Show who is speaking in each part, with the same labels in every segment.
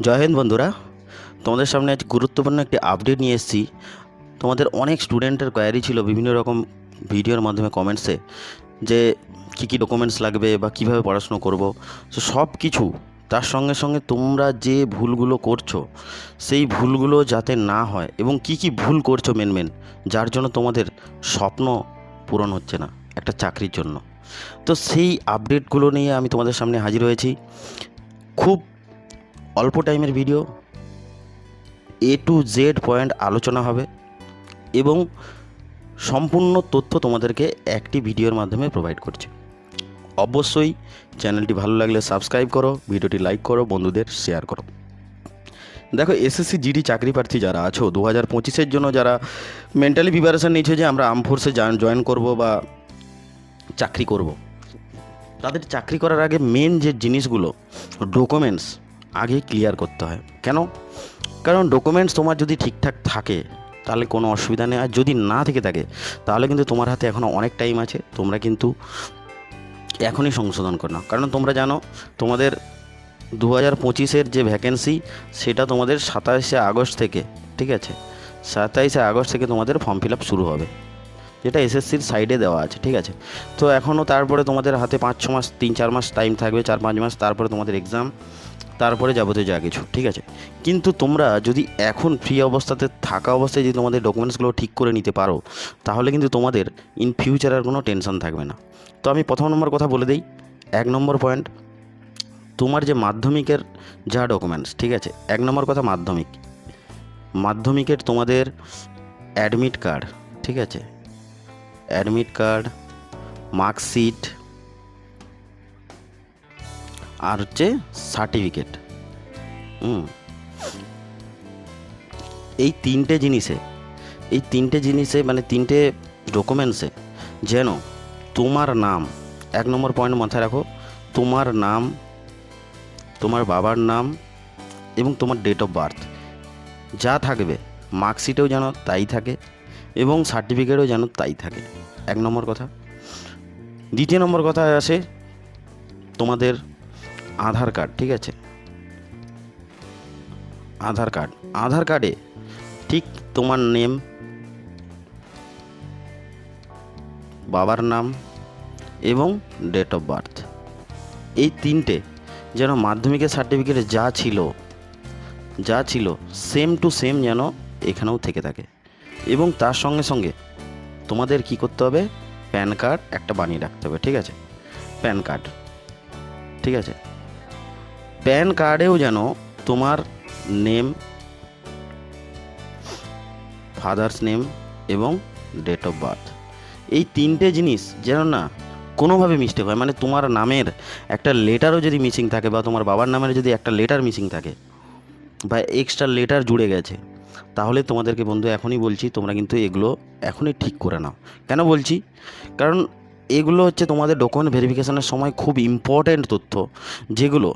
Speaker 1: জয় হিন্দ বন্ধুরা, তোমাদের সামনে আজ গুরুত্বপূর্ণ একটি আপডেট নিয়ে এসেছি। তোমাদের অনেক স্টুডেন্টের কোয়ারি ছিল বিভিন্ন রকম ভিডিওর মাধ্যমে কমেন্টসে যে কী কী ডকুমেন্টস লাগবে বা কীভাবে পড়াশুনো করব। তো সব কিছু তার সঙ্গে সঙ্গে তোমরা যে ভুলগুলো করছ, সেই ভুলগুলো যাতে না হয় এবং কি কি ভুল করছ মেন মেন যার জন্য তোমাদের স্বপ্ন পূরণ হচ্ছে না, একটা চাকরির জন্য। তো সেই আপডেটগুলো নিয়ে আমি তোমাদের সামনে হাজির হয়েছি। খুব অল্প টাইমের video A to Z point আলোচনা হবে এবং সম্পূর্ণ তথ্য তোমাদেরকে একটি ভিডিওর মাধ্যমে প্রোভাইড করছে। অবশ্যই চ্যানেলটি ভালো লাগলে সাবস্ক্রাইব করো, ভিডিওটি লাইক করো, বন্ধুদের শেয়ার করো। দেখো এসএসসি জিডি চাকরি প্রার্থী যারা আছো দু হাজার পঁচিশের জন্য যারা মেন্টালি প্রিপারেশান নিচ্ছে যে আমরা আর্ম ফোর্সে জয়েন করব বা চাকরি করব, তাদের চাকরি করার আগে মেন যে জিনিসগুলো ডকুমেন্টস আগে ক্লিয়ার করতে হয়। কেন? কারণ ডকুমেন্টস তোমার যদি ঠিকঠাক থাকে, তাহলে কোনো অসুবিধা নেই। আর যদি না থেকে থাকে, তাহলে কিন্তু তোমার হাতে এখনও অনেক টাইম আছে। তোমরা কিন্তু এখনই সংশোধন করো। না কারণ তোমরা জানো, তোমাদের দু হাজার পঁচিশের যে ভ্যাকেন্সি সেটা তোমাদের সাতাশে আগস্ট থেকে, ঠিক আছে? সাতাইশে আগস্ট থেকে তোমাদের ফর্ম ফিল আপ শুরু হবে। যেটা এসএসসির সাইডে দেওয়া আছে, ঠিক আছে? তো এখনও তারপরে তোমাদের হাতে পাঁচ, ছ মাস, তিন, চার মাস টাইম থাকবে, চার, পাঁচ মাস তারপরে তোমাদের এক্সাম তারপরে যাবতীয় যা কিছু, ঠিক আছে? কিন্তু তোমরা যদি এখন ফ্রি অবস্থাতে থাকা অবস্থায় যদি তোমাদের ডকুমেন্টসগুলো ঠিক করে নিতে পারো, তাহলে কিন্তু তোমাদের ইন ফিউচার আর কোনো টেনশন থাকবে না। তো আমি প্রথম নম্বর কথা বলে দিই, এক নম্বর পয়েন্ট তোমার যে মাধ্যমিকের যা ডকুমেন্টস ঠিক আছে? এক নম্বর কথা মাধ্যমিক। মাধ্যমিকের তোমাদের অ্যাডমিট কার্ড ঠিক আছে? অ্যাডমিট কার্ড মার্কশিট আর হচ্ছে সার্টিফিকেট এই তিনটে জিনিসে, এই তিনটে জিনিসে মানে তিনটে ডকুমেন্টসে যেন তোমার নাম, এক নম্বর পয়েন্ট মাথায় রাখো, তোমার নাম, তোমার বাবার নাম এবং তোমার ডেট অফ বার্থ যা থাকবে মার্কশিটেও যেন তাই থাকে এবং সার্টিফিকেটও যেন তাই থাকে। এক নম্বর কথা। দ্বিতীয় নম্বর কথা আসে তোমাদের আধার কার্ড, ঠিক আছে? আধার কার্ড। আধার কার্ডে ঠিক তোমার নেম, বাবার নাম এবং ডেট অফ বার্থ এই তিনটে যেন মাধ্যমিকের সার্টিফিকেটে যা ছিল যা ছিল সেম টু সেম যেন এখানেও থেকে থাকে। এবং তার সঙ্গে সঙ্গে তোমাদের কি করতে হবে? প্যান কার্ড একটা বানিয়ে রাখতে হবে, ঠিক আছে? প্যান কার্ড ঠিক আছে? প্যান কার্ডেও যেন তোমার নেম, ফাদার্স নেম এবং ডেট অফ বার্থ। এই তিনটে জিনিস যেন না কোনোভাবে মিস্টেক হয়। মানে তোমার নামের একটা লেটারও যদি মিসিং থাকে বা তোমার বাবার নামের যদি একটা লেটার মিসিং থাকে বা এক্সট্রা লেটার জুড়ে গেছে, তাহলে তোমাদেরকে বন্ধু এখনই বলছি, তোমরা কিন্তু এগুলো এখনই ঠিক করে নাও। কেন বলছি? কারণ এগুলো হচ্ছে তোমাদের ডকুমেন্ট ভেরিফিকেশনের সময় খুব ইম্পর্ট্যান্ট তথ্য, যেগুলো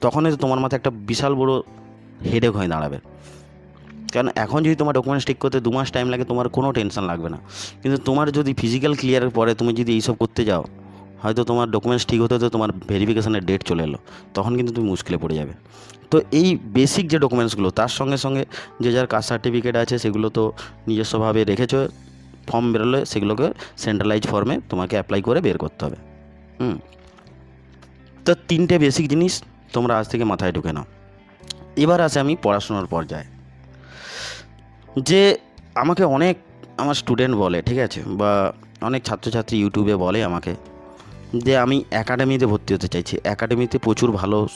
Speaker 1: তখনই তো তোমার মাথায় একটা বিশাল বড় হেডেক হয়ে দাঁড়াবে। কারণ এখন যদি তোমার ডকুমেন্টস ঠিক করতে দু মাস টাইম লাগে, তোমার কোনো টেনশন লাগবে না। কিন্তু তোমার যদি ফিজিক্যাল ক্লিয়ারের পরে তুমি যদি এইসব করতে যাও, হয়তো তোমার ডকুমেন্টস ঠিক হতে হতে তোমার ভেরিফিকেশনের ডেট চলে এলো। তখন কিন্তু তুমি মুশকিলে পড়ে যাবে। তো এই বেসিক যে ডকুমেন্টসগুলো তার সঙ্গে সঙ্গে যে যার কাস্ট সার্টিফিকেট আছে, সেগুলো তো নিজস্বভাবে রেখেছো ফর্ম বেরোলে সেগুলোকে সেন্ট্রালাইজ ফর্মে তোমাকে অ্যাপ্লাই করে বের করতে হবে। হুম। তো তিনটে বেসিক জিনিস তোমরা আজ থেকে মাথায় ঢুকে নাও। এবার আসে আমি পড়াশোনার পর্যায়ে। যে আমাকে অনেক আমার স্টুডেন্ট বলে, ঠিক আছে? বা অনেক ছাত্রছাত্রী ইউটিউবে বলে আমাকে যে আমি একাডেমিতে ভর্তি হতে চাইছি। একাডেমিতে প্রচুর ভালো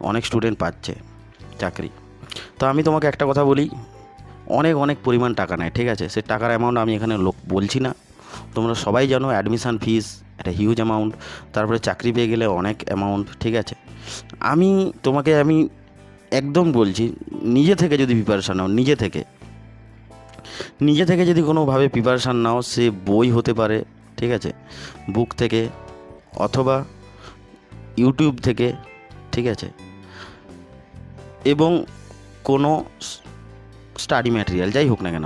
Speaker 1: অনেক স্টুডেন্ট পাচ্ছে চাকরি। তো আমি তোমাকে একটা কথা বলি, অনেক অনেক পরিমাণ টাকা নেয়, ঠিক আছে? সে টাকার অ্যামাউন্ট আমি এখানে লোক বলছি না। তোমরা সবাই জানো অ্যাডমিশান ফিস একটা হিউজ অ্যামাউন্ট তারপরে চাকরি পেয়ে গেলে অনেক অ্যামাউন্ট ঠিক আছে? আমি তোমাকে আমি একদম বলছি, নিজে থেকে যদি প্রিপারেশান নাও, নিজে থেকে। নিজে থেকে যদি কোনোভাবে প্রিপারেশান নাও, সে বই হতে পারে, ঠিক আছে? বুক থেকে, অথবা ইউটিউব থেকে, ঠিক আছে? এবং কোনো স্টাডি ম্যাটেরিয়াল যাই হোক না কেন।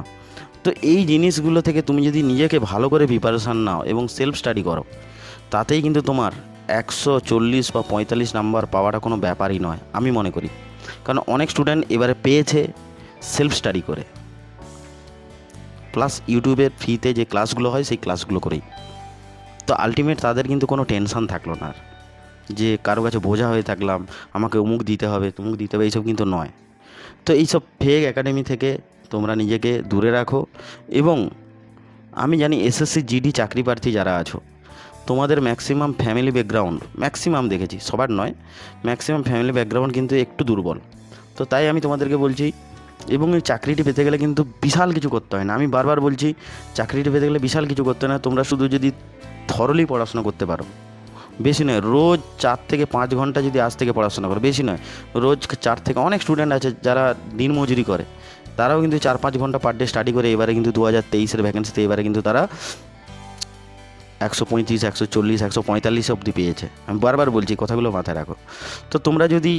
Speaker 1: তো এই জিনিসগুলো থেকে তুমি যদি নিজেকে ভালো করে প্রিপারেশান নাও এবং সেলফ স্টাডি করো, তাতেই কিন্তু তোমার একশো চল্লিশ বা পঁয়তাল্লিশ নাম্বার পাওয়াটা কোনো ব্যাপারই নয়, আমি মনে করি। কারণ অনেক স্টুডেন্ট এবারে পেয়েছে সেলফ স্টাডি করে। প্লাস ইউটিউবের ফ্রিতে যে ক্লাসগুলো হয়, সেই ক্লাসগুলো করেই। তো আলটিমেট তাদের কিন্তু কোনো টেনশন থাকল না আর। যে কারও কাছে বোঝা হয়ে থাকলাম, আমাকে অমুক দিতে হবে, তমুক দিতে হবে, এইসব কিন্তু নয়। তো এইসব ফেক একাডেমি থেকে তোমরা নিজেকে দূরে রাখো এবং আমি জানি এসএসসি জিডি চাকরি প্রার্থী যারা আছো, তোমাদের ম্যাক্সিমাম ফ্যামিলি ব্যাকগ্রাউন্ড ম্যাক্সিমাম দেখেছি, সবার নয় ম্যাক্সিমাম ফ্যামিলি ব্যাকগ্রাউন্ড কিন্তু একটু দুর্বল। তো তাই আমি তোমাদেরকে বলছি, এবং এই চাকরিটি পেতে গেলে কিন্তু বিশাল কিছু করতে হয় না। আমি বারবার বলছি, চাকরিটি পেতে গেলে বিশাল কিছু করতে হয় না, তোমরা শুধু যদি থরলি পড়াশোনা করতে পারো। বেশি নয়, রোজ চার থেকে পাঁচ ঘণ্টা যদি আজ থেকে পড়াশোনা করো, বেশি নয়, রোজ চার থেকে অনেক স্টুডেন্ট আছে যারা দিনমজুরি করে। তারাও কিন্তু চার পাঁচ ঘণ্টা পার ডে স্টাডি করে এবারে কিন্তু দু হাজার তেইশের ভ্যাকেন্সিতে এবারে কিন্তু তারা একশো পঁয়ত্রিশ, একশো চল্লিশ, একশো পঁয়তাল্লিশ অবধি পেয়েছে। আমি বারবার বলছি কথাগুলো মাথায় রাখো। তো তোমরা যদি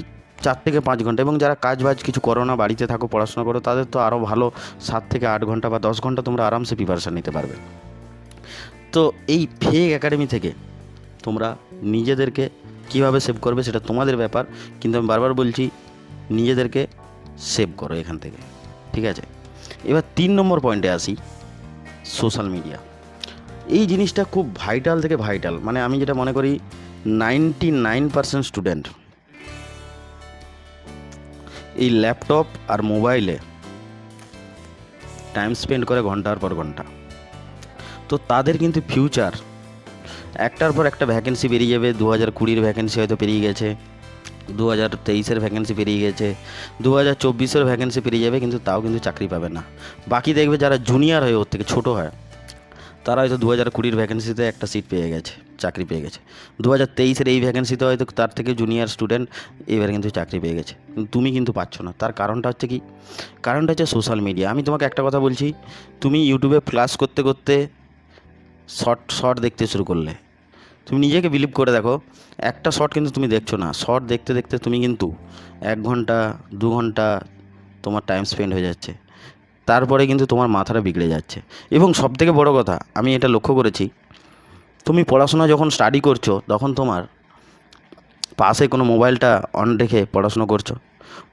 Speaker 1: চার থেকে পাঁচ ঘণ্টা এবং যারা কাজ বাজ কিছু করো না, বাড়িতে থাকো, পড়াশোনা করো, তাদের তো আরও ভালো সাত থেকে আট ঘণ্টা বা দশ ঘণ্টা তোমরা আরামসে প্রিপারেশান নিতে পারবে। তো এই ফেক একাডেমি থেকে তোমরা নিজেদেরকে কীভাবে সেভ করবে সেটা তোমাদের ব্যাপার, কিন্তু আমি বারবার বলছি, নিজেদেরকে সেভ করো এখান থেকে। ঠিক আছে? এবার তিন নম্বর পয়েন্টে আসি সোশ্যাল মিডিয়া এই জিনিসটা খুব ভাইটাল থেকে ভাইটাল মানে আমি যেটা মনে করি নাইনটি নাইন পার্সেন্ট স্টুডেন্ট এই ল্যাপটপ আর মোবাইলে টাইম স্পেন্ড করে ঘণ্টার পর ঘণ্টা। তো তাদের কিন্তু ফিউচার একটার পর একটা ভ্যাকেন্সি বেরিয়ে যাবে দু হাজার কুড়ির ভ্যাকেন্সি হয়তো পেরিয়ে গেছে। দু হাজার তেইশের ভ্যাকেন্সি পেরিয়ে গেছে, দু হাজার চব্বিশের ভ্যাকেন্সি পেরিয়ে যাবে, কিন্তু তাও কিন্তু চাকরি পাবে না। বাকি দেখবে যারা জুনিয়র হয়, ওর থেকে ছোটো হয়, তারা হয়তো দু হাজার কুড়ির ভ্যাকেন্সিতে একটা সিট পেয়ে গেছে, চাকরি পেয়ে গেছে। দু হাজার তেইশের এই ভ্যাকেন্সিতে হয়তো তার থেকে জুনিয়র স্টুডেন্ট এবারে কিন্তু চাকরি পেয়ে গেছে। তুমি কিন্তু পাচ্ছ না। তার কারণটা হচ্ছে কি? কারণটা হচ্ছে সোশ্যাল মিডিয়া আমি তোমাকে একটা কথা বলছি, তুমি ইউটিউবে ক্লাস করতে করতে শর্ট শর্ট দেখতে শুরু করলে। তুমি নিজেকে বিলিভ করে দেখো, একটা শর্ট কিন্তু তুমি দেখছ না। শর্ট দেখতে দেখতে তুমি কিন্তু এক ঘণ্টা, দু ঘণ্টা তোমার টাইম স্পেন্ড হয়ে যাচ্ছে। তারপরে কিন্তু তোমার মাথাটা বিগড়ে যাচ্ছে। এবং সবথেকে বড় কথা, আমি এটা লক্ষ্য করেছি, তুমি পড়াশোনা যখন স্টাডি করছ, তখন তোমার পাশে কোনো মোবাইলটা অন রেখে পড়াশোনা করছ।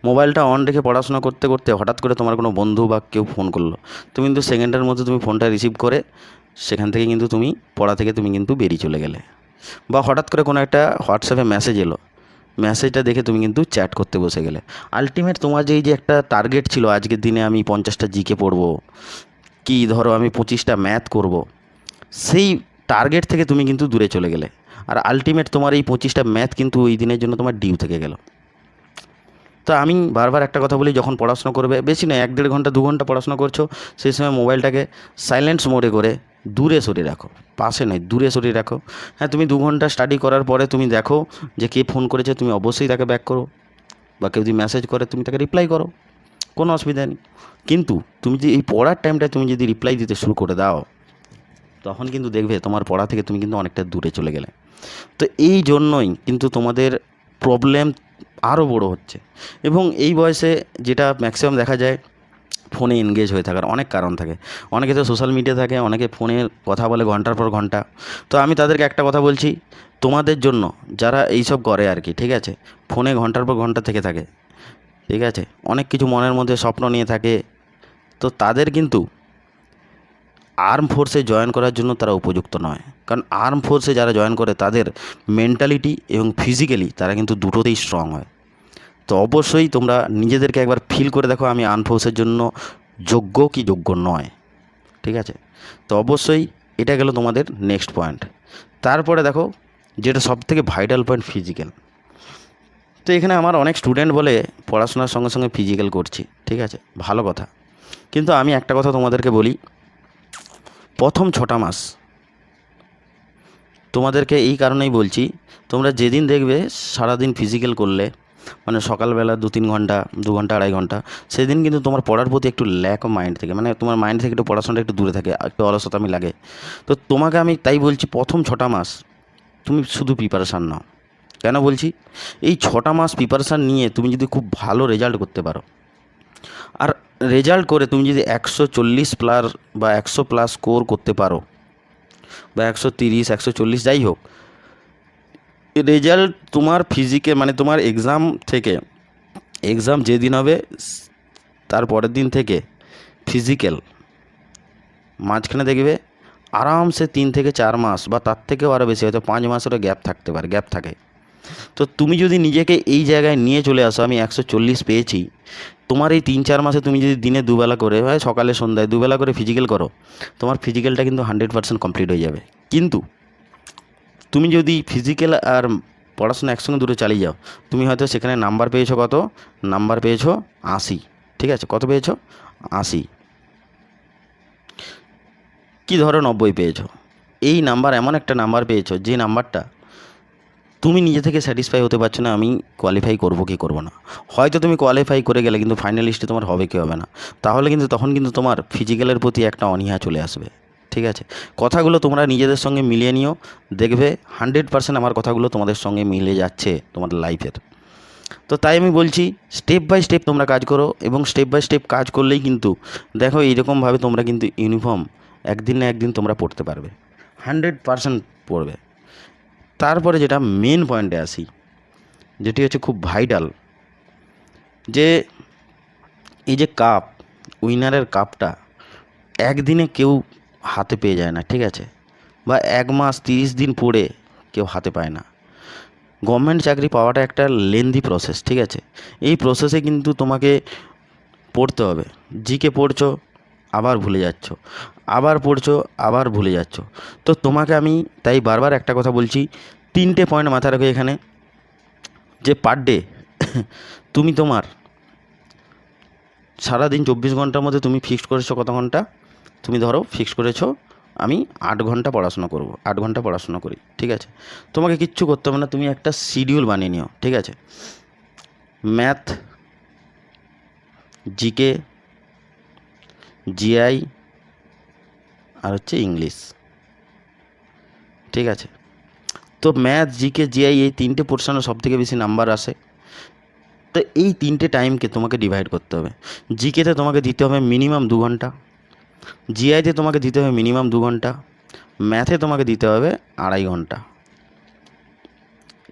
Speaker 1: মোবাইলটা অন রেখে পড়াশোনা করতে করতে হঠাৎ করে তোমার কোনো বন্ধু বা কেউ ফোন করল। তুমি কিন্তু সেকেন্ডের মধ্যে তুমি ফোনটা রিসিভ করে, সেখান থেকে কিন্তু তুমি পড়া থেকে তুমি কিন্তু বেরিয়ে চলে গেলে। বা হঠাৎ করে কোনো একটা হোয়াটসঅ্যাপে মেসেজ এলো। মেসেজটা দেখে তুমি কিন্তু চ্যাট করতে বসে গেলে। আলটিমেট তোমার যে এই যে একটা টার্গেট ছিল, আজকের দিনে আমি পঞ্চাশটা জিকে পড়ব, কি ধরো আমি পঁচিশটা ম্যাথ করব, সেই টার্গেট থেকে তুমি কিন্তু দূরে চলে গেলে। আর আলটিমেট তোমার এই পঁচিশটা ম্যাথ কিন্তু ওই দিনের জন্য তোমার ডিউ থেকে গেল। তো আমি বারবার একটা কথা বলি, যখন পড়াশোনা করবে, বেশি নয়, এক দেড় ঘণ্টা, দু ঘণ্টা পড়াশোনা করছ, সেই সময় মোবাইলটাকে সাইলেন্স মোডে করে দূরে সরে রাখো, পাশে নয়, দূরে সরিয়ে রাখো। হ্যাঁ তুমি দু ঘণ্টা স্টাডি করার পরে তুমি দেখো যে কে ফোন করেছে, তুমি অবশ্যই তাকে ব্যাক করো। বা কেউ যদি মেসেজ করে, তুমি তাকে রিপ্লাই করো। কোনো অসুবিধা নেই। কিন্তু তুমি যদি এই পড়ার টাইমটা তুমি যদি রিপ্লাই দিতে শুরু করে দাও, তখন কিন্তু দেখবে তোমার পড়া থেকে তুমি কিন্তু অনেকটা দূরে চলে গেলে। তো এই জন্যই কিন্তু তোমাদের প্রবলেম আরও বড় হচ্ছে। এবং এই বয়সে যেটা ম্যাক্সিমাম দেখা যায় ফোনে এনগেজ হয়ে থাকার অনেক কারণ থাকে। অনেকে তো সোশ্যাল মিডিয়া থাকে, অনেকে ফোনে কথা বলে ঘণ্টার পর ঘণ্টা। তো আমি তাদেরকে একটা কথা বলছি, তোমাদের জন্য যারা এইসব করে আর কি, ঠিক আছে? ফোনে ঘণ্টার পর ঘণ্টা থেকে থাকে, ঠিক আছে? অনেক কিছু মনের মধ্যে স্বপ্ন নিয়ে থাকে। তো তাদের কিন্তু আর্ম ফোর্সে জয়েন করার জন্য তারা উপযুক্ত নয়। কারণ আর্ম ফোর্সে যারা জয়েন করে, তাদের মেন্টালিটি এবং ফিজিক্যালি তারা কিন্তু দুটোতেই স্ট্রং হয়। তো অবশ্যই তোমরা নিজেদেরকে একবার ফিল করে দেখো আমি আর্ম ফোর্সের জন্য যোগ্য কি যোগ্য নয়। ঠিক আছে? তো অবশ্যই এটা গেল তোমাদের নেক্সট পয়েন্ট তারপরে দেখো, যেটা সব থেকে ভাইটাল পয়েন্ট ফিজিক্যাল তো এখানে আমার অনেক স্টুডেন্ট বলে পড়াশোনার সঙ্গে সঙ্গে ফিজিক্যাল করছি, ঠিক আছে? ভালো কথা। কিন্তু আমি একটা কথা তোমাদেরকে বলি, প্রথম ছটা মাস তোমাদেরকে এই কারণেই বলছি, তোমরা যেদিন দেখবে সারাদিন ফিজিক্যাল করলে মানে সকালবেলা দু তিন ঘণ্টা দু ঘণ্টা আড়াই ঘণ্টা, সেদিন কিন্তু তোমার পড়ার প্রতি একটু ল্যাক অফ মাইন্ড থেকে মানে তোমার মাইন্ড থেকে একটু পড়াশোনাটা একটু দূরে থাকে, একটু অলসতামি লাগে। তো তোমাকে আমি তাই বলছি, প্রথম ছটা মাস তুমি শুধু প্রিপারেশান নাও। কেন বলছি? এই ছটা মাস প্রিপারেশান নিয়ে তুমি যদি খুব ভালো রেজাল্ট করতে পারো, আর রেজাল্ট করে তুমি যদি একশো চল্লিশ প্লাস বা একশো প্লাস স্কোর করতে পারো, বা একশো তিরিশ, একশো চল্লিশ, যাই হোক রেজাল্ট তোমার ফিজিকে মানে তোমার এক্সাম থেকে এক্সাম যেদিন হবে, তার পরের দিন থেকে ফিজিক্যাল মাঝখানে দেখবে আরামসে তিন থেকে চার মাস বা তার থেকেও আরও বেশি হয়তো পাঁচ মাসেরও গ্যাপ থাকতে পারে গ্যাপ থাকে। তো তুমি যদি নিজেকে এই জায়গায় নিয়ে চলে আসো, আমি একশো চল্লিশ পেয়েছি, তোমার এই তিন চার মাসে তুমি যদি দিনে দুবেলা করে, হয় সকালে সন্ধ্যায় দুবেলা করে ফিজিক্যাল করো, তোমার ফিজিক্যালটা কিন্তু হান্ড্রেড পার্সেন্ট কমপ্লিট হয়ে যাবে। কিন্তু তুমি যদি ফিজিক্যাল আর পড়াশোনা একসঙ্গে দুটো চালিয়ে যাও, তুমি হয়তো সেখানে নাম্বার পেয়েছ কত? নাম্বার পেয়েছ আশি। ঠিক আছে? কত পেয়েছ? আশি। কি ধরো নব্বই পেয়েছ? এই নাম্বার এমন একটা নাম্বার পেয়েছ, যে নাম্বারটা তুমি নিজে থেকে স্যাটিসফাই হতে পারছ না, আমি কোয়ালিফাই করব কি করব না। হয়তো তুমি কোয়ালিফাই করে গেলে, কিন্তু ফাইনাল লিস্টে তোমার হবে কি হবে না। তাহলে কিন্তু তখন কিন্তু তোমার ফিজিক্যালের প্রতি একটা অনীহা চলে আসবে। ঠিক আছে? কথাগুলো তোমরা নিজেদের সঙ্গে মিলিয়ে নিও। দেখবে হান্ড্রেড পার্সেন্ট আমার কথাগুলো তোমাদের সঙ্গে মিলে যাচ্ছে তোমাদের লাইফের তো তাই আমি বলছি স্টেপ বাই স্টেপ তোমরা কাজ করো এবং স্টেপ বাই স্টেপ কাজ করলেই কিন্তু দেখো এইরকমভাবে তোমরা কিন্তু ইউনিফর্ম একদিন না একদিন তোমরা পড়তে পারবে। হান্ড্রেড পার্সেন্ট পড়বে। তারপরে যেটা মেন পয়েন্টে আসি, যেটি হচ্ছে খুব ভাইটাল যে এই যে কাপ উইনারের কাপটা একদিনে কেউ হাতে পেয়ে যায় না, ঠিক আছে? বা এক মাস তিরিশ দিন পড়ে কেউ হাতে পায় না। গভর্নমেন্ট চাকরি পাওয়াটা একটা লেন্দি প্রসেস ঠিক আছে? এই প্রসেসে কিন্তু তোমাকে পড়তে হবে। জিকে পড়ছো, আবার ভুলে যাচ্ছ। আবার পড়ছো, আবার ভুলে যাচ্ছ। তো তোমাকে আমি তাই বারবার একটা কথা বলছি, তিনটে পয়েন্ট মাথায় রাখো এখানে। যে পার ডে তুমি তোমার সারাদিন চব্বিশ ঘণ্টার মধ্যে তুমি ফিক্সড করেছ কত ঘণ্টা? তুমি ধরো ফিক্সড করেছ, আমি আট ঘণ্টা পড়াশোনা করব, আট ঘণ্টা পড়াশোনা করি, ঠিক আছে? তোমাকে কিচ্ছু করতে হবে না, তুমি একটা শিডিউল বানিয়ে নিও, ঠিক আছে? ম্যাথ জিকে জিআই আর হচ্ছে ইংলিশ ঠিক আছে? তো ম্যাথ জিকে জিআই এই তিনটে পোর্শনে সব থেকে বেশি নাম্বার আসে। তো এই তিনটে টাইমকে তোমাকে ডিভাইড করতে হবে। জিকেতে তোমাকে দিতে হবে মিনিমাম দু ঘণ্টা। জিআইতে তোমাকে দিতে হবে মিনিমাম দু ঘণ্টা ম্যাথে তোমাকে দিতে হবে আড়াই ঘণ্টা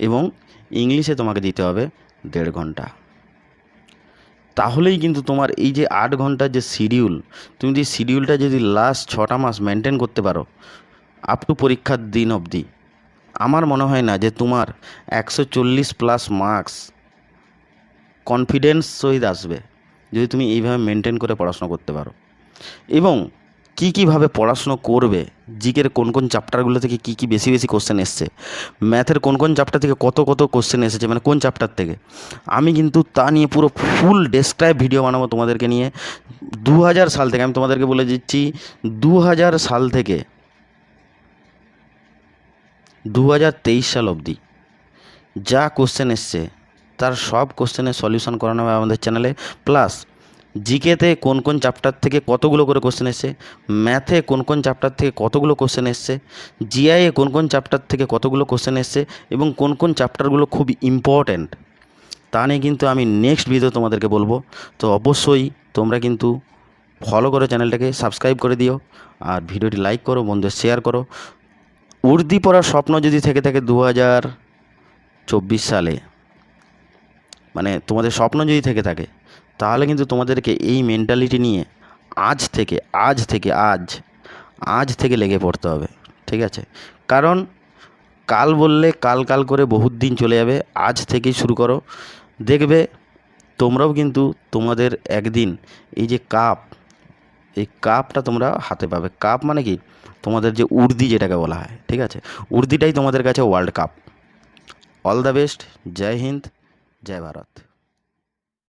Speaker 1: এবং ইংলিশে তোমাকে দিতে হবে দেড় ঘণ্টা। তাহলেই কিন্তু তোমার এই যে আট ঘণ্টার যে শিডিউল তুমি যদি শিডিউলটা যদি লাস্ট ছটা মাস মেনটেন করতে পারো আপ টু পরীক্ষার দিন অবধি, আমার মনে হয় না যে তোমার একশো চল্লিশ প্লাস মার্কস কনফিডেন্স সহিত আসবে, যদি তুমি এইভাবে মেনটেন করে পড়াশোনা করতে পারো। এবং কী কীভাবে পড়াশুনো করবে? জিকের কোন কোন চ্যাপ্টারগুলো থেকে কী কী বেশি বেশি কোশ্চেন এসছে? ম্যাথের কোন কোন চ্যাপ্টার থেকে কত কত কোশ্চেন এসেছে? মানে কোন চ্যাপ্টার থেকে? আমি কিন্তু তা নিয়ে পুরো ফুল ডেসক্রাইব ভিডিও বানাবো তোমাদেরকে নিয়ে। দু হাজার সাল থেকে আমি তোমাদেরকে বলে দিচ্ছি দু হাজার সাল থেকে দু হাজার তেইশ সাল অবধি যা কোশ্চেন এসছে, তার সব কোশ্চেনের সলিউশন করানো হবে আমাদের চ্যানেলে প্লাস জিকেতে কোন কোন চ্যাপ্টার থেকে কতগুলো করে কোশ্চেন এসছে? ম্যাথে কোন কোন চ্যাপ্টার থেকে কতগুলো কোশ্চেন এসছে? জিআইয়ে কোন কোন চ্যাপ্টার থেকে কতগুলো কোশ্চেন এসছে? এবং কোন কোন চ্যাপ্টারগুলো খুব ইম্পর্ট্যান্ট তা নিয়ে কিন্তু আমি নেক্সট ভিডিও তোমাদেরকে বলব। তো অবশ্যই তোমরা কিন্তু ফলো করো চ্যানেলটাকে সাবস্ক্রাইব করে দিও। আর ভিডিওটি লাইক করো, বন্ধুদের শেয়ার করো। উর্দি পড়ার স্বপ্ন যদি থেকে থাকে দু হাজার চব্বিশ সালে মানে তোমাদের স্বপ্ন যদি থেকে থাকে তাহলে কিন্তু তোমাদেরকে এই মেন্টালিটি নিয়ে আজ থেকে আজ থেকে, আজ আজ থেকে লেগে পড়তে হবে, ঠিক আছে? কারণ কাল বললে কাল কাল করে বহুত দিন চলে যাবে, আজ থেকেই শুরু করো। দেখবে তোমরাও কিন্তু তোমাদের একদিন এই যে কাপ, এই কাপটা তোমরা হাতে পাবে। কাপ মানে কি? তোমাদের যে উর্দি যেটাকে বলা হয়, ঠিক আছে? উর্দিটাই তোমাদের কাছে world cup all the best জয় হিন্দ জয় ভারত